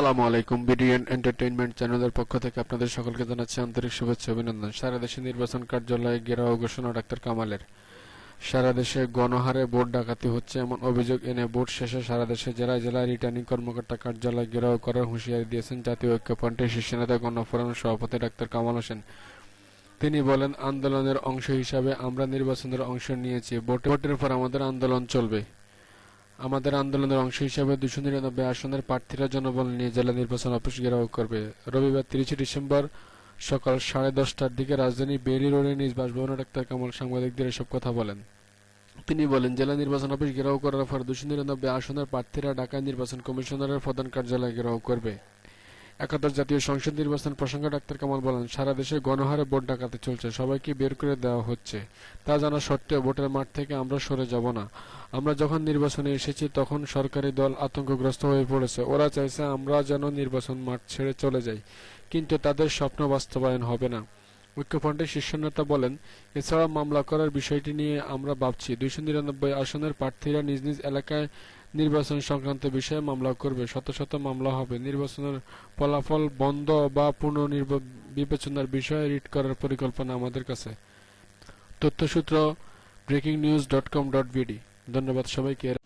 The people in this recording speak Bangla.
আসসালামু আলাইকুম। বিডিএন এন্টারটেইনমেন্ট চ্যানেলের পক্ষ থেকে আপনাদের সকলকে জানাচ্ছি আন্তরিক শুভেচ্ছা অভিনন্দন। সারা দেশে নির্বাচন কার্যালয়ে ঘেরাও ঘোষণা ডাক্তার কামালের। সারা দেশে গণহারে ভোট ডাকাতি হচ্ছে এমন অভিযোগ এনে ভোট শেষে সারা দেশে জেলায় জেলায় রিটার্নিং কর্মকর্তা কার্যালয় ঘেরাও করার হুঁশিয়ারি দিয়েছেন জাতীয় ঐক্যফ্রন্টের শীর্ষ নেতা গণফোরামের সভাপতি ডাক্তার কামাল হোসেন। তিনি বলেন, আন্দোলনের অংশ হিসাবে আমরা নির্বাচনের অংশ নিয়েছি, ভোট- ভোটের পর আমাদের আন্দোলন চলবে। আমাদের আন্দোলনের অংশ হিসেবে দুশো নিরানব্বই আসনের প্রার্থীরা জনবল নিয়ে জেলা নির্বাচন অফিস ঘেরাও করবে। রবিবার তিরিশে ডিসেম্বর সকাল সাড়ে দশটার দিকে রাজধানী বেরি রোডে নিজ বাসভবনে ডাক্তার কামাল সাংবাদিকদের এসব কথা বলেন। তিনি বলেন, জেলা নির্বাচন অফিস ঘেরাও করার পর দুশো নিরানব্বই আসনের প্রার্থীরা ঢাকা নির্বাচন কমিশনারের প্রধান কার্যালয় ঘেরাও করবে। একাদশ জাতীয় সংসদ নির্বাচন প্রসঙ্গে ডাক্তার কামাল বলেন, সারা দেশে গণহারে ভোট ডাকাতি চলছে, সবাইকে বের করে দেওয়া হচ্ছে। তা জানা সত্ত্বেও ভোটের মাঠ থেকে আমরা সরে যাব না। আমরা যখন নির্বাচনে এসেছি, তখন সরকারি দল আতঙ্কগ্রস্ত হয়ে পড়েছে। ওরা চাইছে আমরা যেন নির্বাচন মাঠ ছেড়ে চলে যাই। কিন্তু তাদের স্বপ্ন বাস্তবায়ন হবে না। ঐক্যফ্রন্টের শীর্ষ নেতা বলেন, এছাড়া মামলা করার বিষয়টি নিয়ে আমরা ভাবছি। দুইশো নিরানব্বই আসনের প্রার্থীরা নিজ নিজ এলাকায় নির্বাচন সংক্রান্ত বিষয়ে মামলা করবে। শত শত মামলা হবে। নির্বাচনের ফলাফল বন্ধ বা পুনর্নির্ব- বিবেচনার বিষয়ে রিট করার পরিকল্পনা আমাদের কাছে। তথ্যসূত্র breaking news dot com dot BD ধন্যবাদ সবাইকে।